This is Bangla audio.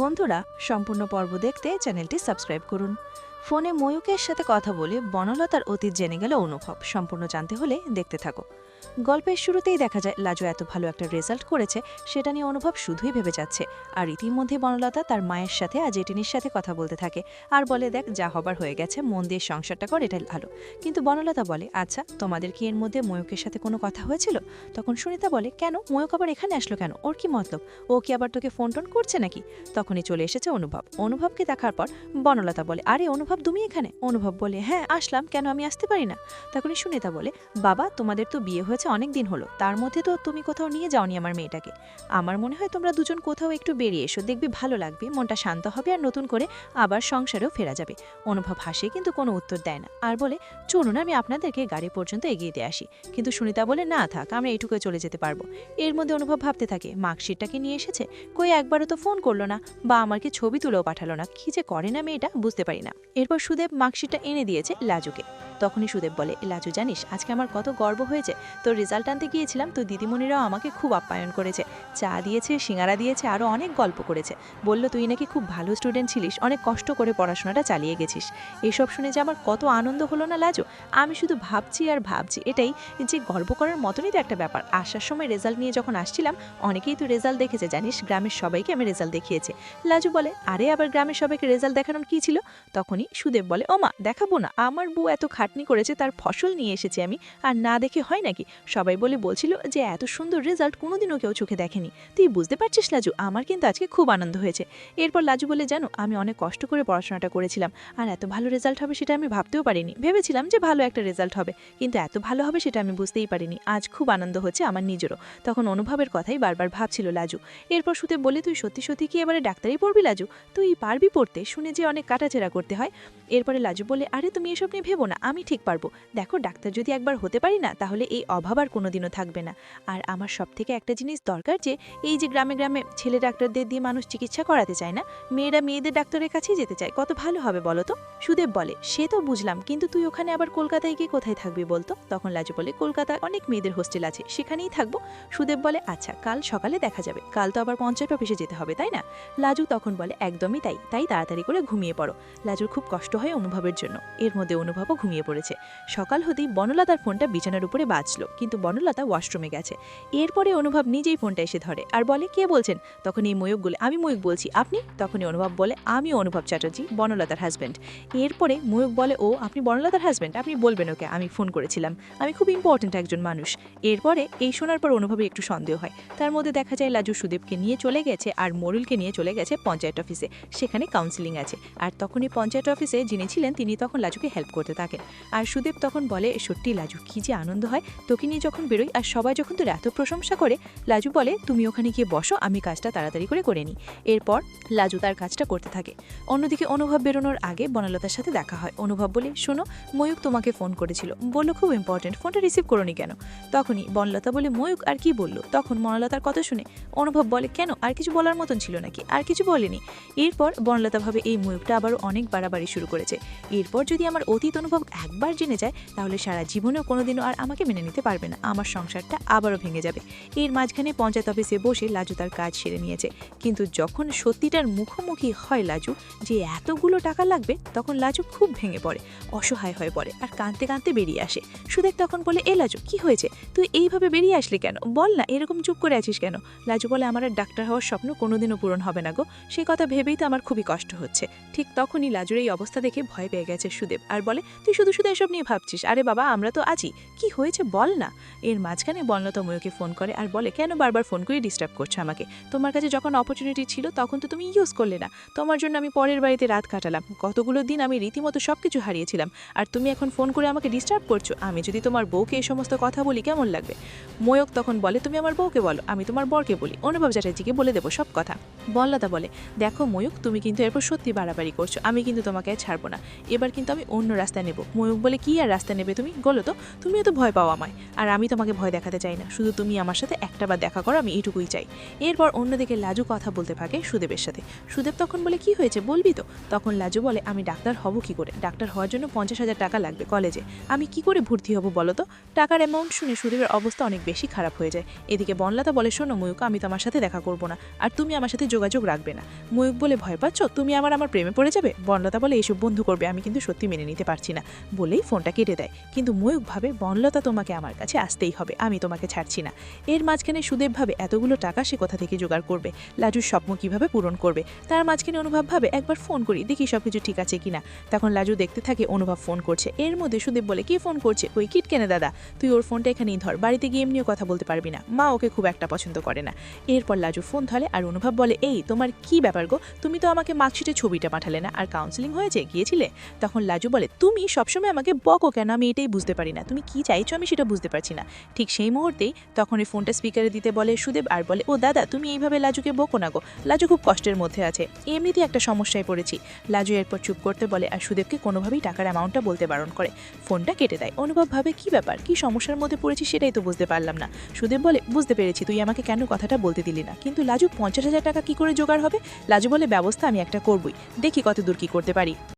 বন্ধুরা সম্পূর্ণ পর্ব দেখতে চ্যানেলটি সাবস্ক্রাইব করুন। ফোনে ময়ূকের সাথে কথা বলে বনলতার অতীত জেনে গেল অনুভব। সম্পূর্ণ জানতে হলে দেখতে থাকো। গল্পের শুরুতেই দেখা যায়, লাজো এত ভালো একটা রেজাল্ট করেছে, সেটা নিয়ে অনুভব শুধুই ভেবে যাচ্ছে। আর ইতিমধ্যে বনলতা তার মায়ের সাথে আজ এটিনির সাথে কথা বলতে থাকে। আর বলে, দেখ, যা হবার হয়ে গেছে, মন দিয়ে সংসারটা কর, এটাই ভালো। কিন্তু বনলতা বলে আচ্ছা তোমাদের কি এর মধ্যে ময়ূকের সাথে কোনো কথা হয়েছিল? তখন সুনিতা বলে, কেন? ময়ূক আবার এখানে আসলো কেন? ওর কি মতলব? ও কি আবার তোকে ফোন টোন করছে নাকি? তখনই চলে এসেছে অনুভব। অনুভবকে দেখার পর বনলতা বলে, আরে, অনুভব তুমি এখানে? অনুভব বলে হ্যাঁ আসলাম, কেন আমি আসতে পারি না? তখনই সুনিতা বলে, বাবা, তোমাদের তো বিয়ে হয়েছে অনেক দিন হলো, তার মধ্যে তো তুমি কোথাও নিয়ে যাওনি আমার মেয়েটাকে। আমার মনে হয় তোমরা দুজন কোথাও একটু বেরিয়ে এসো, দেখবি ভালো লাগবে, মনটা শান্ত হবে আর নতুন করে আবার সংসারেও ফেরা যাবে। অনুভব হাসে, কিন্তু কোনো উত্তর দেয় না, আর বলে, চলুন, আমি আপনাদেরকে গাড়ি পর্যন্ত এগিয়ে দিয়ে আসি। কিন্তু সুনিতা বলে, না, থাক, আমরা এইটুকু চলে যেতে পারব। এর মধ্যে অনুভব ভাবতে থাকে মার্কশিটটাকে নিয়ে এসেছে? কই একবারও তো ফোন করল না? বা আমাকে ছবি তুলেও পাঠালো না? কি যে করে না মেয়েটা, বুঝতে পারি না। এরপর সুদেব মার্কশিটটা এনে দিয়েছে লাজুকে। তখনই সুদেব বলে, লাজু, জানিস, আজকে আমার কত গর্ব হয়েছে। তোর রেজাল্ট আনতে গিয়েছিলাম তো দিদিমণিরাও আমাকে খুব আপ্যায়ন করেছে। চা দিয়েছে, সিঙ্গারা দিয়েছে আরও অনেক গল্প করেছে। বলল, তুই নাকি খুব ভালো স্টুডেন্ট ছিলিস, অনেক কষ্ট করে পড়াশোনাটা চালিয়ে গেছিস। এসব শুনে যে আমার কত আনন্দ হলো না, লাজু? আমি শুধু ভাবছি আর ভাবছি, এটাই যে গর্ব করার মতনই তো একটা ব্যাপার। আসার সময় রেজাল্ট নিয়ে যখন আসছিলাম, অনেকেই তো রেজাল্ট দেখেছে, জানিস, গ্রামের সবাইকে আমি রেজাল্ট দেখিয়েছে। লাজু বলে, আরে, আবার গ্রামের সবাইকে রেজাল্ট দেখানোর কী ছিল? তখনই সুদেব বলে ওমা দেখাবো না। আমার বউ এত খাটনি করেছে, তার ফসল নিয়ে এসেছি আমি। আর না দেখে হয় নাকি? সবাই বলে, বলছিল যে এত সুন্দর রেজাল্ট কোনোদিনও কেউ চোখে দেখেনি। তুই বুঝতে পারছিস, লাজু? আমার কিন্তু আজকে খুব আনন্দ হয়েছে। এরপর লাজু বলে, জানো, আমি অনেক কষ্ট করে পড়াশোনাটা করেছিলাম। আর এত ভালো রেজাল্ট হবে সেটা আমি ভাবতেও পারিনি। ভেবেছিলাম যে ভালো একটা রেজাল্ট হবে। কিন্তু এত ভালো হবে সেটা আমি বুঝতেই পারিনি। আজ খুব আনন্দ হচ্ছে আমার নিজেরও। তখন অনুভবের কথাই বারবার ভাবছিল লাজু। এরপর শুতে বলে, তুই সত্যি সত্যি কি এবারে ডাক্তারি পড়বি, লাজু? তুই পারবি পড়তে। শুনে যে অনেক কাটাচেরা করতে হয় এরপরে লাজু বলে, আরে, তুমি এসব নিয়ে ভেবো না, আমি ঠিক পারব। দেখো, ডাক্তার যদি একবার হতে পারি না, তাহলে এই অভাব আর কোনোদিনও থাকবে না। আর আমার সব থেকে একটা জিনিস দরকার যে, এই যে গ্রামে গ্রামে ছেলে ডাক্তারদের দিয়ে মানুষ চিকিৎসা করাতে চায় না, মেয়েরা মেয়েদের ডাক্তারের কাছেই যেতে চায়। কত ভালো হবে বলো তো? সুদেব বলে, সে তো বুঝলাম, কিন্তু তুই ওখানে আবার কলকাতায় গিয়ে কোথায় থাকবি বলতো? তখন লাজু বলে, কলকাতায় অনেক মেয়েদের হোস্টেল আছে, সেখানেই থাকব। সুদেব বলে আচ্ছা কাল সকালে দেখা যাবে, কাল তো আবার পঞ্চায়েত অফিসে যেতে হবে, তাই না? লাজু তখন বলে, একদমই তাই তাই তাড়াতাড়ি করে ঘুমিয়ে পড়ো। লাজুর খুব কষ্ট হয় অনুভবের জন্য। এর মধ্যে অনুভবও ঘুমিয়ে পড়েছে। সকাল হতেই বনলতার ফোনটা বিছানার উপরে বাজলো, কিন্তু বনলতা ওয়াশরুমে গেছে। এরপরে অনুভব নিজেই ফোনটা এসে ধরে আর বলে, কে বলছেন? তখন এই ময়ূক বলে, আমি ময়ূক বলছি। আপনি? তখনই অনুভব বলে আমি অনুভব চ্যাটার্জি, বনলতার হাজব্যান্ড এরপরে ময়ূক বলে, ও, আপনি বনলতার হাজব্যান্ড আপনি বলবেন ওকে, আমি ফোন করেছিলাম। আমি খুব ইম্পর্ট্যান্ট একজন মানুষ। এরপরে এই শোনার পর অনুভবে একটু সন্দেহ হয়। তার মধ্যে দেখা যায় লাজু সুদেবকে নিয়ে চলে গেছে আর মরুলকে নিয়ে চলে গেছে পঞ্চায়েত অফিসে সেখানে কাউন্সিলিং আছে। আর তখনই পঞ্চায়েত অফিসে যিনি ছিলেন, তিনি তখন লাজুকে হেল্প করতে থাকেন। আর সুদেব তখন বলে, সত্যি লাজু, কি যে আনন্দ হয়। তোকে নিয়ে যখন বেরোই, আর সবাই যখন তোর এত প্রশংসা করে, লাজু বলে, তুমি ওখানে গিয়ে বসো, আমি কাজটা তাড়াতাড়ি করে করে নিই। এরপর লাজু তার কাজটা করতে থাকে। অন্যদিকে অনুভব বেরোনোর আগে বনলতার সাথে দেখা হয়। অনুভব বলে, শোনো, ময়ূক তোমাকে ফোন করেছিল। বলল, খুব ইম্পর্টেন্ট ফোনটা রিসিভ করোনি কেন? তখনই বনলতা বলে, ময়ূক, আর কি বলল? তখন বনলতার কথা শুনে অনুভব বলে, কেন? আর কিছু বলার মতন ছিল নাকি? আর কিছু বলেনি? এরপর বনলতা ভাবে, এই ময়ূকটা আবারও অনেক বাড়াবাড়ি শুরু করেছে। এরপর যদি আমার অতীত অনুভব একবার জেনে যায়, তাহলে সারা জীবনেও কোনোদিনও আর আমাকে মেনে নিতে পারবে না। আমার সংসারটা আবারও ভেঙে যাবে। এর মাঝখানে পঞ্চায়েত অফিসে বসে লাজু তার কাজ সেরে নিয়েছে। কিন্তু যখন সত্যিটার মুখোমুখি হয় লাজু, যে এতগুলো টাকা লাগবে, তখন লাজু খুব ভেঙে পড়ে, অসহায় হয়ে পড়ে আর কাঁদতে কাঁদতে বেরিয়ে আসে। সুদেব তখন বলে, এ লাজু, কি হয়েছে? তুই এইভাবে বেরিয়ে আসলি কেন? বল না, এরকম চুপ করে আছিস কেন? লাজু বলে, আমার আর ডাক্তার হওয়ার স্বপ্ন কোনোদিনও পূরণ হবে না গো। সেই কথা ভেবেই তো আমার খুবই কষ্ট হচ্ছে। ঠিক তখনই লাজুর এই অবস্থা দেখে ভয় পেয়ে গেছে সুদেব। আর বলে, তুই শুধু শুধু এসব নিয়ে ভাবছিস? আরে বাবা, আমরা তো আছি। কি হয়েছে বল না? এর মাঝখানে বর্ণতা ময়ূকে ফোন করে আর বলে, কেন বারবার ফোন করে ডিস্টার্ব করছ আমাকে? তোমার কাছে যখন অপরচুনিটি ছিল, তখন তো তুমি ইউজ করলে না। তোমার জন্য আমি পরের বাড়িতে রাত কাটালাম। কতগুলো দিন আমি রীতিমতো সব কিছু হারিয়েছিলাম। আর তুমি এখন ফোন করে আমাকে ডিস্টার্ব করছ? আমি যদি তোমার বউকে এই সমস্ত কথা বলি, কেমন লাগবে? ময়ূক তখন বলে, তুমি আমার বউকে বলো, আমি তোমার বরকে বলি। অনুভব চ্যাটার্জিকে বলে দেবো সব কথা। বল্লতা বলে, দেখো ময়ূক, তুমি কিন্তু এরপর সত্যি বাড়াবাড়ি করছ। আমি কিন্তু তোমাকে তোমাকে ছাড়বো না। এবার কিন্তু আমি অন্য রাস্তায় নেব। ময়ূক বলে, কি আর রাস্তা নেবে তুমি? বলো তো, তুমিও তো ভয় পাও আমায়। আর আমি তোমাকে ভয় দেখাতে চাই না। শুধু তুমি আমার সাথে একটা বার দেখা করো, আমি এইটুকুই চাই। এরপর অন্যদিকে লাজু কথা বলতে থাকে সুদেবের সাথে। সুদেব তখন বলে, কি হয়েছে? বলবি তো? তখন লাজু বলে, আমি ডাক্তার হব কি করে? ডাক্তার হওয়ার জন্য পঞ্চাশ হাজার টাকা লাগবে কলেজে। আমি কি করে ভর্তি হব বলো তো? টাকার অ্যামাউন্ট শুনে সুদেবের অবস্থা অনেক বেশি খারাপ হয়ে যায়। এদিকে বনলতা বলে, শোনো ময়ূক, আমি তোমার সাথে দেখা করব না। আর তুমি আমার সাথে যোগাযোগ রাখবে না। ময়ূক বলে, ভয় পাচ্ছ? তুমি আমার আমার প্রেমে পড়ে যাবে? বনলতা বলে এইসব বন্ধু করবে, আমি কিন্তু সত্যি মেনে নিতে পারছি না। বলেই ফোনটা কেটে দেয়। কিন্তু ময়ূক ভাবে বনলতা তোমাকে আমার কাছে আসতেই হবে, আমি তোমাকে ছাড়ছি না। এর মাঝখানে সুদেব ভাবে এতগুলো টাকা সে কোথা থেকে জোগাড় করবে? লাজুর স্বপ্ন কীভাবে পূরণ করবে? তার মাঝখানে অনুভব ভাবে একবার ফোন করি, দেখি সবকিছু ঠিক আছে কিনা। তখন লাজু দেখতে থাকে অনুভব ফোন করছে। এর মধ্যে সুদেব বলে, কি ফোন করছে? ওই কিট কেনে দাদা? তুই ওর ফোনটা এখানেই ধর, বাড়িতে গিয়ে এমনিও কথা বলতে পারবি না। মা ওকে খুব একটা পছন্দ করে না। এরপর লাজু ফোন ধরে আর অনুভব বলে, এই, তোমার কি ব্যাপার গো? তুমি তো আমাকে মার্কশিটে ছবিটা পাঠালে না, আর কাউন্সিলিং হয়েছে গিয়েছিলে, তখন লাজু বলে, তুমি সবসময় আমাকে বকো কেন? আমি এটাই বুঝতে পারি না। তুমি কি চাইছো আমি সেটা বুঝতে পারছি না। ঠিক সেই মুহূর্তেই তখন এই ফোনটা স্পিকারে দিতে বলে সুদেব আর বলে, ও দাদা, তুমি এইভাবে লাজুকে বকো না গো। লাজু খুব কষ্টের মধ্যে আছে। এমনিতেই একটা সমস্যায় পড়েছি। লাজু এরপর চুপ করতে বলে, আর সুদেবকে কোনোভাবেই টাকার অ্যামাউন্টটা বলতে বারণ করে। ফোনটা কেটে দেয়। অনুভব ভাবে কি ব্যাপার? কি সমস্যার মধ্যে পড়েছি সেটাই তো বুঝতে পারলাম না। সুদেব বলে, বুঝতে পেরেছি, তুই আমাকে কেন কথাটা বলতে দিলি না? কিন্তু লাজু পঞ্চাশ হাজার টাকা কি করে জোগাড় হবে? লাজু বলে, ব্যবস্থা আমি একটা করবই। দেখি কত দূর কি করতে পারি। party